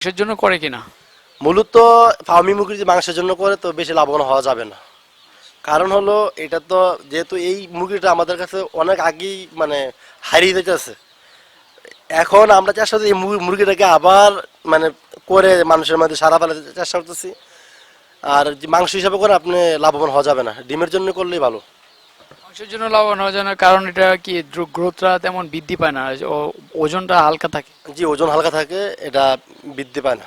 কিসের জন্য করে কিনা? মূলত ফার্মি মুরগি যে মাংসের জন্য করে, তো বেশি লাভবান হওয়া যাবে না। কারণ হলো, এটা তো যেহেতু এই মুরগিটা আমাদের কাছে অনেক আগেই মানে হারিয়ে যেতেছে। এখন আমরা চেষ্টা এই মুরগি- মুরগিটাকে আবার মানে করে মানুষের মধ্যে সারা ফেলাতে চেষ্টা করতেছি। আর মাংস হিসাবে করে আপনি লাভবান হওয়া যাবে না। ডিমের জন্য করলেই ভালো। মাংসের জন্য লাভবান হওয়া যায় না কারণ এটা কি গ্রোথটা তেমন বৃদ্ধি পায় না ও- ওজনটা হালকা থাকে। জি ওজন হালকা থাকে এটা বৃদ্ধি পায় না।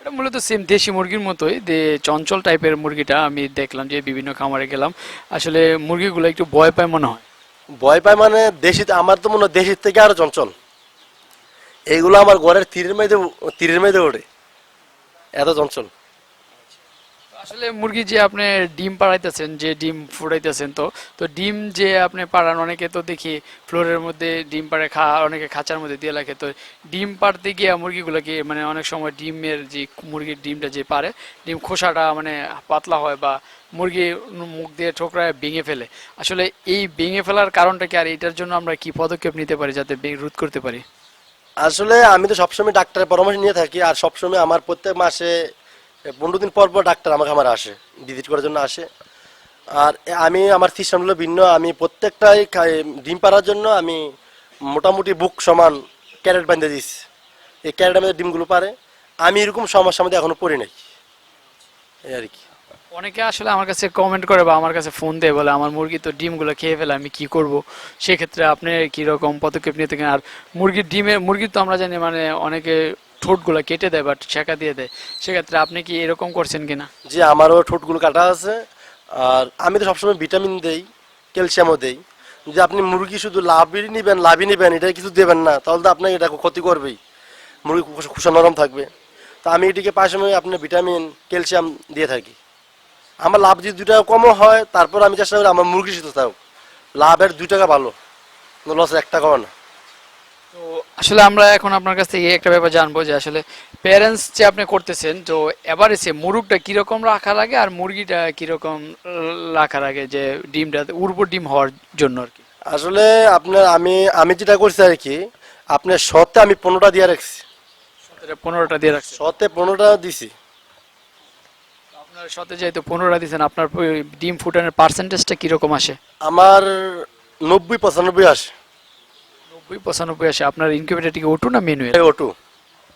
এটা মূলত সেম দেশি মুরগির মতোই যে চঞ্চল টাইপের মুরগিটা আমি দেখলাম যে বিভিন্ন খামারে গেলাম আসলে মুরগিগুলো একটু ভয় পায় মনে হয়। ভয় পায় মানে দেশি আমার তো মনে হয় দেশির থেকে আরও চঞ্চল। এইগুলো আমার ঘরের তীরের মেয়েদে তীরের মেয়েদে ওঠে এত চঞ্চল। আসলে মুরগি যে আপনি ডিম পাড়াইতেছেন, যে ডিম ফুটাইতেছেন তো তো ডিম যে আপনি পাড়ান, অনেকে তো দেখি ফ্লোরের মধ্যে ডিম পাড়ে খা, অনেকে খাঁচার মধ্যে দিয়ে রাখে তো ডিম পাড়তে গিয়ে মুরগিগুলোকে মানে অনেক সময় ডিমের যে মুরগির ডিমটা যে পারে ডিম খোসাটা মানে পাতলা হয় বা মুরগি মুখ দিয়ে ঠোকরায় ভেঙে ফেলে। আসলে এই ভেঙে ফেলার কারণটা কি আর এটার জন্য আমরা কি পদক্ষেপ নিতে পারি যাতে রোধ করতে পারি? আসলে আমি তো সবসময় ডাক্তারের পরামর্শ নিয়ে থাকি আর সবসময় আমার প্রত্যেক মাসে পনেরো দিন পর পর ডাক্তার আমার আমার আসে ভিজিট করার জন্য আসে। আর আমি, আমার সিস্টেম হলো ভিন্ন, আমি প্রত্যেকটাই ডিম পাড়ার জন্য আমি মোটামুটি বুক সমান ক্যারেট বাঁধে দিচ্ছি এই ক্যারেটের মধ্যে ডিমগুলো পারে আমি এরকম সমস্যার মধ্যে এখনও পড়ি নাই। এই আর কি। অনেকে আসলে আমার কাছে কমেন্ট করে বা আমার কাছে ফোন দেয়, বলে, আমার মুরগি তো ডিমগুলো খেয়ে ফেলে, আমি কি করব? সেক্ষেত্রে আপনি কীরকম পদক্ষেপ নিতে থাকেন? আর মুরগির ডিমে মুরগির তো আমরা জানি মানে অনেকে ঠোঁটগুলো কেটে দেয় বা ছেঁকা দিয়ে দেয়, সেক্ষেত্রে আপনি কি এরকম করছেন কিনা? যে আমারও ঠোঁটগুলো কাটা আছে, আর আমি তো সবসময় ভিটামিন দেই, ক্যালসিয়ামও দেই। যে আপনি মুরগি শুধু লাভই নেবেন লাভই নেবেন এটা কিছু দেবেন না, তাহলে তো আপনাকে এটা ক্ষতি করবেই। মুরগি খুশ- নরম থাকবে। তো আমি এটিকে পাশে আপনার ভিটামিন, ক্যালসিয়াম দিয়ে থাকি। আমার লাভ যদি দু টাকা কমও হয়, তারপর আমি চেষ্টা করি আমার মুরগি সুস্থ থাকুক। লাভের দুই টাকা ভালো লস এক টাকাও না। তো আসলে আমরা এখন আপনার কাছ থেকে একটা ব্যাপার জানব যে আসলে প্যারেন্টস যে আপনি করতেছেন তো এভারেজে মুরগটা কীরকম রাখা লাগে আর মুরগিটা কীরকম রাখা লাগে যে ডিমটা উর্বর ডিম হওয়ার জন্য আর কি? আসলে আপনার আমি আমি যেটা করছি আর কি আপনার শতে আমি পনেরোটা দিয়ে রাখছি। পনেরোটা দিয়ে রাখছি শতে পনেরোটা দিছি। আপনার সাথে যেহেতু পনেরোটা দিচ্ছেন আপনার ডিম ফুটানোর পার্সেন্টেজটা কীরকম আসে? আমার নব্বই পঁচানব্বই আসে। নব্বই পঁচানব্বই আসে আপনার ইনকিউবেটার কি ওটু না ম্যানুয়াল ওটু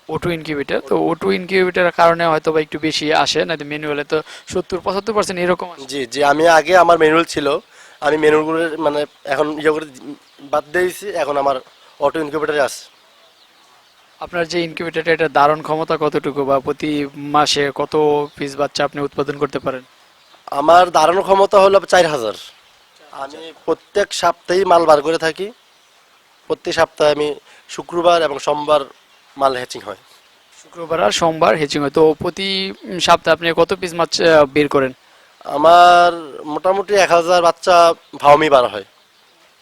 ওটু ইনকিউবেটার তো ওটু ইনকিউবেটারের কারণে হয়তো বা একটু বেশি আসে না ম্যানুয়ালে তো সত্তর পঁচাত্তর পার্সেন্ট এরকম আসে। জি জি আমি আগে আমার ম্যানুয়াল ছিল। আমি ম্যানুয়ালগুলো মানে এখন ইয়ে করে বাদ দিয়েছি এখন আমার অটো ইনকিউবেটারে আছে। আপনার যে ইনকিউবেটারটা এটা ধারণ ক্ষমতা কতটুকু বা প্রতি মাসে কত পিস বাচ্চা আপনি উৎপাদন করতে পারেন? আমার দাঁড়ানো ক্ষমতা হলো চার হাজার। আমি প্রত্যেক সপ্তাহেই মাল বার করে থাকি। প্রত্যেক সপ্তাহে আমি শুক্রবার এবং সোমবার মাল হ্যাচিং হয়। শুক্রবার আর সোমবার হেচিং হয়। তো প্রতি সপ্তাহে আপনি কত পিস মাছ বের করেন? আমার মোটামুটি এক হাজার বাচ্চা ভাওমি বার হয়।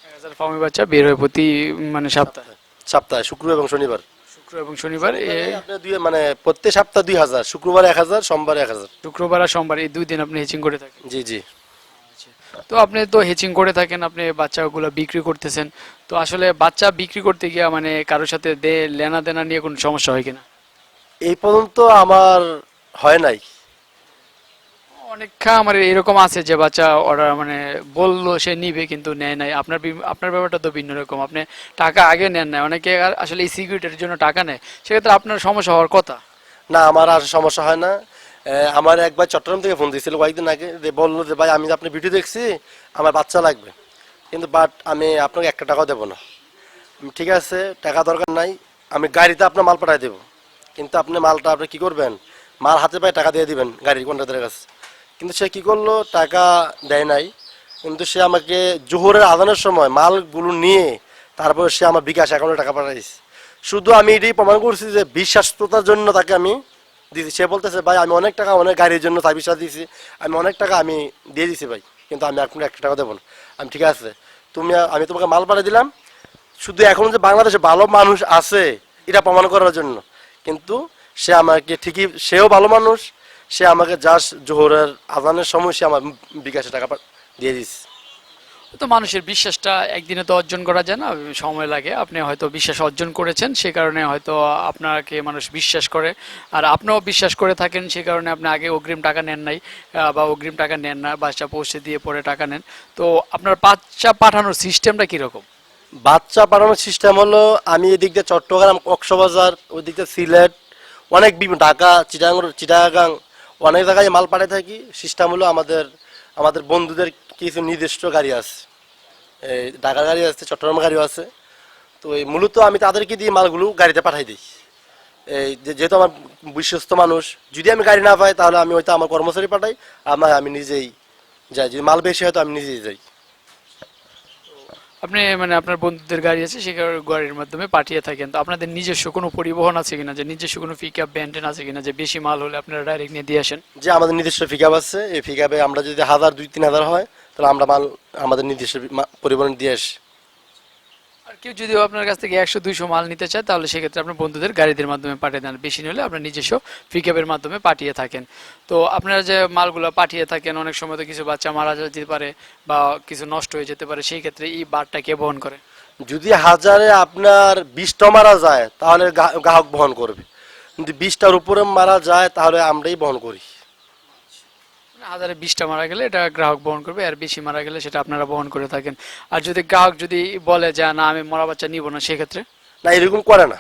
এক হাজার ফার্মি বাচ্চা বের হয় প্রতি মানে সপ্তাহে? সপ্তাহে। শুক্র এবং শনিবার। শুক্র এবং শনিবার দুই মানে প্রত্যেক সপ্তাহ দুই হাজার শুক্রবার এক হাজার সোমবার এক হাজার। শুক্রবার আর সোমবার এই দুই দিন আপনি হেচিং করে থাকেন? জি জি। তো আপনি তো হেচিং করে থাকেন আপনি বাচ্চাগুলো বিক্রি করতেছেন। তো আসলে বাচ্চা বিক্রি করতে গিয়ে মানে কারোর সাথে দে লেনা দেনা নিয়ে কোনো সমস্যা হয় কিনা? এই পর্যন্ত আমার হয় নাই। অনেক আমার এরকম আছে যে বাচ্চা অর্ডার মানে বলল সে নিবে কিন্তু নেয় নাই। আপনার বি- আপনার ব্যাপারটা তো ভিন্ন রকম। আপনি টাকা আগে নেন না অনেকে আর আসলে এই সিকিউরিটির জন্য টাকা নেয়। সেক্ষেত্রে আপনার সমস্যা হওয়ার কথা। না আমার আর সমস্যা হয় না। আমার একবার চট্টগ্রাম থেকে ফোন দিয়েছিল, কয়েকদিন আগে, যে বলল যে, ভাই, আমি আপনার ভিডিও দেখছি, আমার বাচ্চা লাগবে। কিন্তু বাট আমি আপনাকে একটা টাকাও দেবো না। ঠিক আছে, টাকা দরকার নাই, আমি গাড়িতে আপনার মাল পাঠাই দেবো। কিন্তু আপনি মালটা, আপনি কি করবেন? মাল হাতে পায়ে টাকা দিয়ে দিবেন গাড়ির কন্ট্রাক্টরের কাছে। কিন্তু সে কি করল, টাকা দেয় নাই। কিন্তু সে আমাকে জোহরের আদানের সময় মালগুলো নিয়ে, তারপর সে আমার বিকাশ অ্যাকাউন্টে টাকা পাঠাইছে। শুধু আমি এটাই প্রমাণ করছি যে, বিশ্বাসতার জন্য তাকে আমি দিয়েছি সে বলতেছে, ভাই, আমি অনেক টাকা অনেক গাড়ির জন্য সার্ভিস দিয়েছি আমি অনেক টাকা আমি দিয়ে দিছি ভাই, কিন্তু আমি এখন একটা টাকা দেবো না। আমি ঠিক আছে, তুমি, আমি তোমাকে মাল পাঠিয়ে দিলাম। শুধু এখন যে বাংলাদেশে ভালো মানুষ আছে, এটা প্রমাণ করার জন্য। কিন্তু সে আমাকে ঠিকই, সেও ভালো মানুষ। সে আমাকে জাস্ট জোহরের আজানের সময় সে আমার বিকাশে টাকা দিয়ে দিচ্ছে তো মানুষের বিশ্বাসটা একদিনে তো অর্জন করা যায় না, সময় লাগে। আপনি হয়তো বিশ্বাস অর্জন করেছেন, সে কারণে হয়তো আপনাকে মানুষ বিশ্বাস করে। আর আপনিও বিশ্বাস করে থাকেন, সে কারণে আপনি আগে অগ্রিম টাকা নেন নাই বা অগ্রিম টাকা নেন না, বাচ্চা পৌঁছে দিয়ে পরে টাকা নেন। তো আপনার বাচ্চা পাঠানোর সিস্টেমটা কীরকম? বাচ্চা পাঠানোর সিস্টেম হলো, আমি এদিক দিয়ে চট্টগ্রাম, কক্সবাজার ওই দিক দিয়ে সিলেট, অনেক বিভিন্ন ঢাকা, চিটাগাং চিটাগাং, অনেক জায়গায় মাল পাঠিয়ে থাকি। সিস্টেম হলো আমাদের আমাদের বন্ধুদের কিছু নির্দিষ্ট গাড়ি আছে। এই ঢাকা গাড়ি আছে, চট্টগ্রাম গাড়িও আছে। তো এই মূলত আমি তাদেরকে দিয়ে মালগুলো গাড়িতে পাঠাই দিই। এই যেহেতু আমার বিশ্বস্ত মানুষ, যদি আমি গাড়ি না পাই তাহলে আমি হয়তো আমার কর্মচারী পাঠাই আমার আমি নিজেই যাই। যদি মাল বেশি হয় তো আমি নিজেই যাই। আপনি মানে আপনার বন্ধুদের গাড়ি আছে, সে গাড়ির মাধ্যমে পাঠিয়ে থাকেন। তো আপনাদের নিজস্ব কোনো পরিবহন আছে কিনা? যে নিজস্ব কোনো পিক আপ ব্যান্ডেন আছে কিনা? যে বেশি মাল হলে আপনারা ডাইরেক্ট নিয়ে দিয়ে আসেন? যে আমাদের নিজস্ব পিক আপ আছে, এই পিক আপে আমরা যদি হাজার, দুই, তিন হাজার হয়, তাহলে আমরা মাল আমাদের নিজস্ব পরিবহন দিয়ে আসি। কেউ যদি আপনার কাছ থেকে একশো, দুইশো মাল নিতে চায়, তাহলে সেক্ষেত্রে আপনার বন্ধুদের গাড়িদের মাধ্যমে পাঠিয়ে দেন। বেশি নিলে আপনার নিজস্ব পিক আপের মাধ্যমে পাঠিয়ে থাকেন। তো আপনারা যে মালগুলো পাঠিয়ে থাকেন, অনেক সময় তো কিছু বাচ্চা মারা যেতে পারে বা কিছু নষ্ট হয়ে যেতে পারে, সেই ক্ষেত্রে এই বারটা কে বহন করে? যদি হাজারে আপনার বিশটা মারা যায়, তাহলে গ্রাহক বহন করবে। কিন্তু বিশটার উপরে মারা যায়, তাহলে আমরাই বহন করি। হাজারে বিশটা মারা গেলে এটা গ্রাহক বহন করবে আর বেশি মারা গেলে সেটা আপনারা বহন করে থাকেন। আর যদি গ্রাহক যদি বলে যে না আমি মরা বাচ্চা নিব না সেক্ষেত্রে? না এরকম করে না।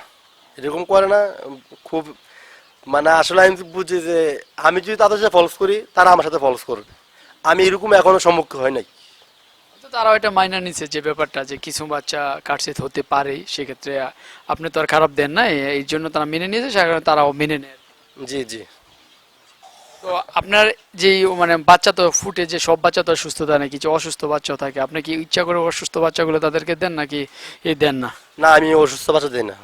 এরকম করে না খুব মানে আসলে আমি বুঝি যে আমি যদি তাদের সাথে ফলস করি তারা আমার সাথে ফলস করবে। আমি এরকম এখনও সম্মুখীন হয় নাই। তো তারাও এটা মাইনা নিচ্ছে যে ব্যাপারটা যে কিছু বাচ্চা কাটছিত হতে পারে সেক্ষেত্রে আপনি তো আর খারাপ দেন না এই- এই জন্য তারা মেনে নিয়েছে সে কারণে তারাও মেনে নেয়। জি জি। তো আপনার যেই মানে বাচ্চা তো ফুটে যে সব বাচ্চা তো সুস্থ থাকে কিছু অসুস্থ বাচ্চাও থাকে। আপনি কি ইচ্ছা করে অসুস্থ বাচ্চাগুলো তাদেরকে দেন নাকি এই দেন না? না আমি অসুস্থ বাচ্চা দিই না।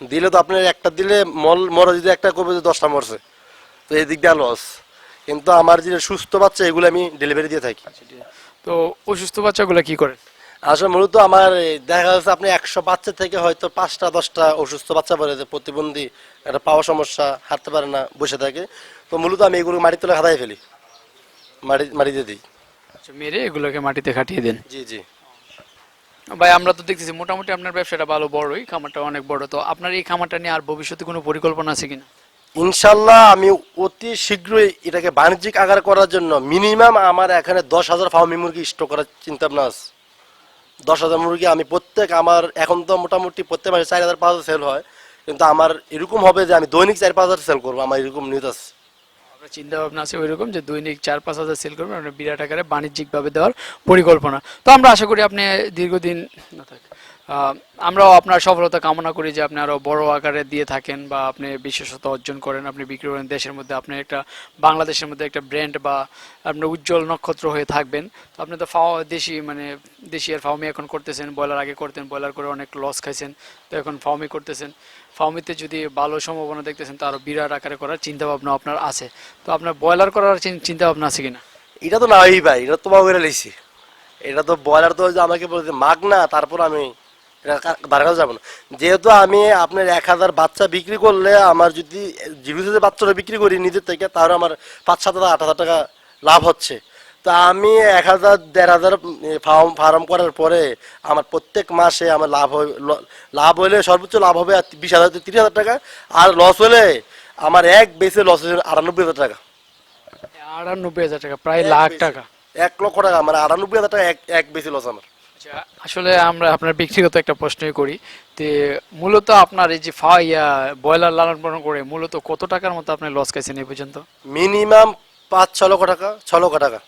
দিলে তো আপনার একটা দিলে মল মরা যদি একটা করবে যে দশটা মরছে। তো এই দিক দিয়ে লস কিন্তু আমার যে সুস্থ বাচ্চা এগুলো আমি ডেলিভারি দিয়ে থাকি। তো অসুস্থ বাচ্চাগুলো কি করেন? আসলে মূলত আমার দেখা যাচ্ছে আপনি একশো বাচ্চা থেকে হয়তো পাঁচটা দশটা অসুস্থ বাচ্চা পড়ে যে প্রতিবন্ধী একটা পাওয়া সমস্যা হাঁটতে পারে না বসে থাকে। তো মূলত আমি এগুলো মাটি তুলে হাতায় ফেলি। মাটি মাটি দিয়ে দিই। আচ্ছা, মেরে এগুলোকে মাটিতে খাটিয়ে দেন। জি জি। ভাই আমরা তো দেখতেছি মোটামুটি আপনার ব্যবসাটা ভালো বড়ই খামারটা অনেক বড়। তো আপনার এই খামারটা নিয়ে আর ভবিষ্যতে কোনো পরিকল্পনা আছে কিনা? ইনশাল্লাহ আমি অতি শীঘ্রই এটাকে বাণিজ্যিক আকার করার জন্য মিনিমাম আমার এখানে দশ হাজার ফার্মি মুরগি স্টক করার চিন্তা ভাবনা আছে। দশ হাজার মুরগি আমি প্রত্যেক আমার এখন তো মোটামুটি প্রত্যেক মাসে চার হাজার পাঁচ হাজার সেল হয়। কিন্তু আমার এরকম হবে যে আমি দৈনিক চার পাঁচ হাজার সেল করব আমার এরকম নিউজ আছে। আপনার চিন্তা ভাবনা আছে ওইরকম যে দৈনিক চার পাঁচ হাজার সেল করবেন আপনার বিরাট আকারে বাণিজ্যিকভাবে দেওয়ার পরিকল্পনা। তো আমরা আশা করি আপনি দীর্ঘদিন না থাক। আহ, আমরাও আপনার সফলতা কামনা করি যে আপনি আরও বড় আকারে দিয়ে থাকেন বা আপনি বিশেষতা অর্জন করেন। আপনি বিক্রি করেন, দেশের মধ্যে আপনি একটা, বাংলাদেশের মধ্যে একটা ব্র্যান্ড বা আপনার উজ্জ্বল নক্ষত্র হয়ে থাকবেন। তো আপনি তো ফাও, দেশি মানে দেশি আর ফার্মি এখন করতেছেন, ব্রয়লার আগে করতেন, ব্রয়লার করে অনেক লস খাইছেন, তো এখন ফার্মি করতেছেন। ফার্মিতে যদি ভালো সম্ভাবনা দেখতেছেন, তো আরও বিরাট আকারে করার চিন্তা ভাবনা আপনার আছে। তো আপনার ব্রয়লার করার চিন- চিন্তা ভাবনা আছে কিনা? এটা তো নাই ভাই, এটা তো করে লেছি এটা তো বয়লার তো আমাকে বলছে মাগ না তারপর আমি কা- যাব না। যেহেতু আমি আপনার এক হাজার বাচ্চা বিক্রি করলে আমার যদি জিরুতে যে বাচ্চাটা বিক্রি করি নিজের থেকে তাহলে আমার পাঁচ সাত হাজার আট হাজার টাকা লাভ হচ্ছে। তো আমি এক হাজার দেড় হাজার ফার্ম ফার্ম করার পরে আমার প্রত্যেক মাসে আমার লাভ হয় লাভ হলে সর্বোচ্চ লাভ হবে বিশ হাজার থেকে তিরিশ হাজার টাকা আর লস হলে আমার এক বেসে লস হচ্ছে আটানব্বই হাজার টাকা। আটানব্বই হাজার টাকা প্রায় লাখ টাকা। এক লক্ষ টাকা মানে আটানব্বই হাজার টাকা এক এক বেশি লস আমার। আচ্ছা, আসলে আমরা আপনার ব্যক্তিগত একটা প্রশ্নই করি যে মূলত আপনার এই যে ফা ইয়া ব্রয়লার লালন পালন করে মূলত কত টাকার মতো আপনি লস খাইছেন এই পর্যন্ত? মিনিমাম পাঁচ ছ লক্ষ টাকা ছ লক্ষ টাকা।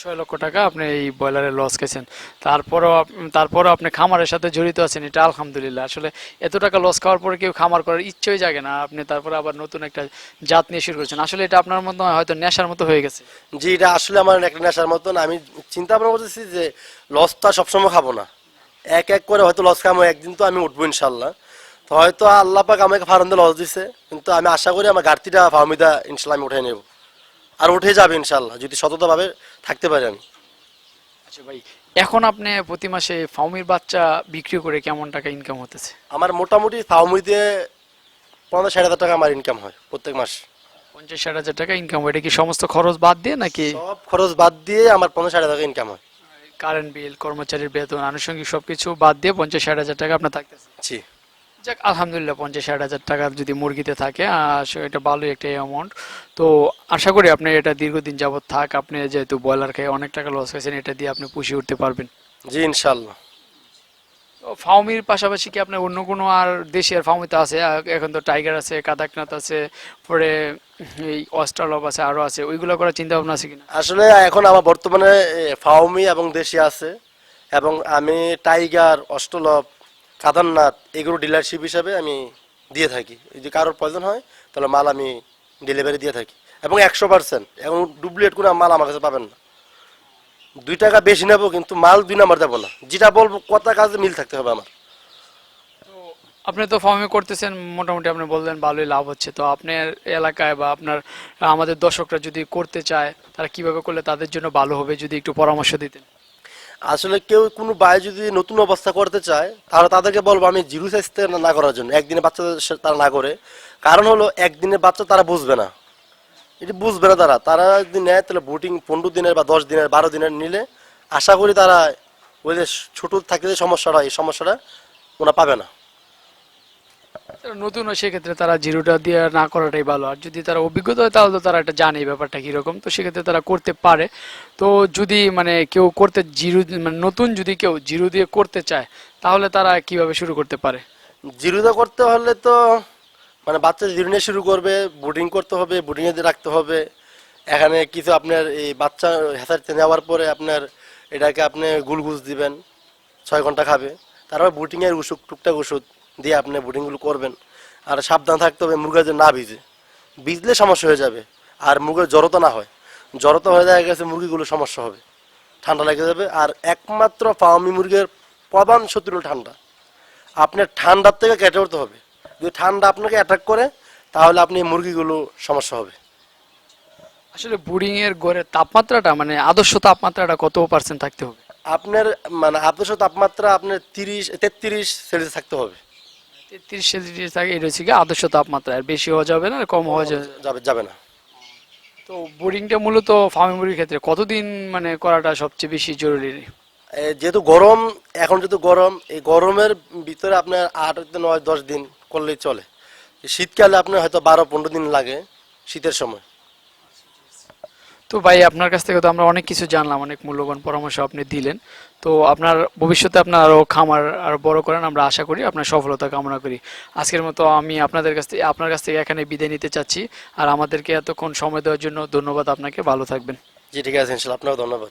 ছয় লক্ষ টাকা আপনি এই ব্রয়লারে লস খেয়েছেন। তারপরও তারপরও আপনি খামারের সাথে জড়িত আছেন, এটা আলহামদুলিল্লাহ। আসলে এত টাকা লস খাওয়ার পরে কেউ খামার করার ইচ্ছেই জাগে না, আপনি তারপরে আবার নতুন একটা জাত নিয়ে শুরু করছেন। আসলে এটা আপনার মতো হয়তো নেশার মতো হয়ে গেছে। জি, এটা আসলে আমার একটা নেশার মতন। আমি চিন্তা ভাবনা করতেছি যে লসটা সবসময় খাব না। এক এক করে হয়তো লস খাব, একদিন তো আমি উঠবো ইনশাল্লাহ তো হয়তো আল্লাহ পাক আমাকে ফার্মে লস দিছে, কিন্তু আমি আশা করি আমার ঘাটতিটা ফার্মিদা ইনশাল্লাহ আমি উঠে নেব। আর উঠে যাবে ইনশাল্লাহ যদি সততাভাবে থাকতে পারি আমি। আচ্ছা ভাই এখন আপনি প্রতি মাসে ফাউমির বাচ্চা বিক্রি করে কেমন টাকা ইনকাম হতেছে? আমার মোটামুটি ফার্মিতে পনেরো ষাট হাজার টাকা আমার ইনকাম হয় প্রত্যেক মাস। পঞ্চাশ ষাট হাজার টাকা ইনকাম হয় এটা কি সমস্ত খরচ বাদ দিয়ে নাকি? সব খরচ বাদ দিয়ে আমার পনেরো ষাট হাজার টাকা ইনকাম হয়। কারেন্ট বিল কর্মচারীর বেতন আনুষঙ্গিক সবকিছু বাদ দিয়ে পঞ্চাশ ষাট হাজার টাকা আপনার থাকতেছে। জি। যাক আলহামদুলিল্লাহ পঞ্চাশ ষাট হাজার টাকা যদি মুরগিতে থাকে এটা ভালোই একটা অ্যামাউন্ট তো আশা করি আপনি এটা দীর্ঘদিন যাবৎ থাক আপনি যেহেতু ব্রয়লার খেয়ে অনেক টাকা লস হয়েছেন এটা দিয়ে আপনি পুষিয়ে উঠতে পারবেন। জি ইনশাল্লাহ তো ফাউমির পাশাপাশি কি আপনার অন্য কোনো আর দেশের ফাউমিতে আছে? এখন তো টাইগার আছে কাদাকনাথ আছে পরে এই অস্ট্রালভ আছে আরও আছে ওইগুলো করার চিন্তা ভাবনা আছে কিনা? আসলে এখন আমার বর্তমানে ফাউমি এবং দেশি আছে এবং আমি টাইগার অষ্টলভ কাদারনাথ, এগুলো ডিলারশিপ হিসাবে আমি দিয়ে থাকি। যদি কারোর প্রয়োজন হয়, তাহলে মাল আমি ডেলিভারি দিয়ে থাকি। এবং একশো পার্সেন্ট এবং ডুপ্লিকেট কোনো মাল আমার কাছে পাবেন না। দুই টাকা বেশি নেব, কিন্তু মাল দুই নাম্বার দেবো না। যেটা বলব, কথা কাজে মিল থাকতে হবে আমার। আপনি তো ফার্মে করতেছেন, মোটামুটি আপনি বললেন ভালোই লাভ হচ্ছে। তো আপনার এলাকায় বা আপনার, আমাদের দর্শকরা যদি করতে চায়, তারা কীভাবে করলে তাদের জন্য ভালো হবে, যদি একটু পরামর্শ দিতেন? আসলে কেউ কোনো বায়ে যদি নতুন অবস্থা করতে চায়, তাহলে তাদেরকে বলব আমি জিরো সাইজ না করার জন্য। একদিনে বাচ্চা তারা না করে। কারণ হলো একদিনে বাচ্চা তারা বুঝবে না। এটি বুঝবে না তারা। তারা যদি নেয়, তাহলে বোটিং পনেরো দিনের বা দশ দিনের, বারো দিনের নিলে আশা করি তারা ওই যে ছোটো থাকলে সমস্যাটা, এই সমস্যাটা ওরা পাবে না। নতুন সেক্ষেত্রে তারা জিরোটা দিয়ে না করাটাই ভালো। আর যদি তারা অভিজ্ঞতা হয়, তাহলে তো তারা এটা জানে ব্যাপারটা কীরকম। তো সেক্ষেত্রে তারা করতে পারে। তো যদি মানে কেউ করতে জিরো মানে নতুন যদি কেউ জিরো দিয়ে করতে চায়, তাহলে তারা কীভাবে শুরু করতে পারে? জিরোটা করতে হলে তো মানে বাচ্চা জিরো নিয়ে শুরু করবে বুডিং করতে হবে দিয়ে রাখতে হবে। এখানে কিছু আপনার এই বাচ্চা হেসারতে নেওয়ার পরে আপনার এটাকে আপনি গুলগুজ দিবেন, ছয় ঘণ্টা খাবে। তারপর বুটিংয়ের ওষুধ, টুকটাক ওষুধ। দিয়ে আপনি বুটিংগুলো করবেন। আর সাবধান থাকতে হবে মুরগা যে না ভিজে। ভিজলে সমস্যা হয়ে যাবে আর মুরগের জড়তা না হয়। জড়তা হয়ে দেখা গেছে মুরগিগুলো সমস্যা হবে ঠান্ডা লেগে যাবে। আর একমাত্র ফার্মি মুরগির প্রধান শত্রু হলো ঠান্ডা। আপনার ঠান্ডার থেকে কেটে উঠতে হবে। যদি ঠান্ডা আপনাকে অ্যাটাক করে তাহলে আপনি মুরগিগুলো সমস্যা হবে। আসলে বুডিং এর গড়ের তাপমাত্রাটা মানে আদর্শ তাপমাত্রাটা কত পার্সেন্ট থাকতে হবে? আপনার মানে আদর্শ তাপমাত্রা আপনার তিরিশ তেত্রিশ সেলসিয়াস থাকতে হবে। তেত্রিশ ডিগ্রি থাকে এটা হচ্ছে কি আদর্শ তাপমাত্রা আর বেশি হওয়া যাবে না আর কম হওয়া যাবে? যাবে না। তো বোরিংটা মূলত ফার্মিং মুরগির ক্ষেত্রে কতদিন মানে করাটা সবচেয়ে বেশি জরুরি? যেহেতু গরম এখন যেহেতু গরম এই গরমের ভিতরে আপনার আট নয় দশ দিন করলেই চলে। শীতকালে আপনার হয়তো বারো পনেরো দিন লাগে শীতের সময়। তো ভাই, আপনার কাছ থেকে তো আমরা অনেক কিছু জানলাম, অনেক মূল্যবান পরামর্শ আপনি দিলেন। তো আপনার ভবিষ্যতে আপনার আরও খামার আর বড় করেন, আমরা আশা করি আপনার সফলতা কামনা করি। আজকের মতো আমি আপনাদের কাছ থেকে, আপনার কাছ থেকে এখানে বিদায় নিতে চাচ্ছি। আর আমাদেরকে এতক্ষণ সময় দেওয়ার জন্য ধন্যবাদ আপনাকে, ভালো থাকবেন। জি, ঠিক আছে, ইনশাল্লাহ আপনাকে ধন্যবাদ।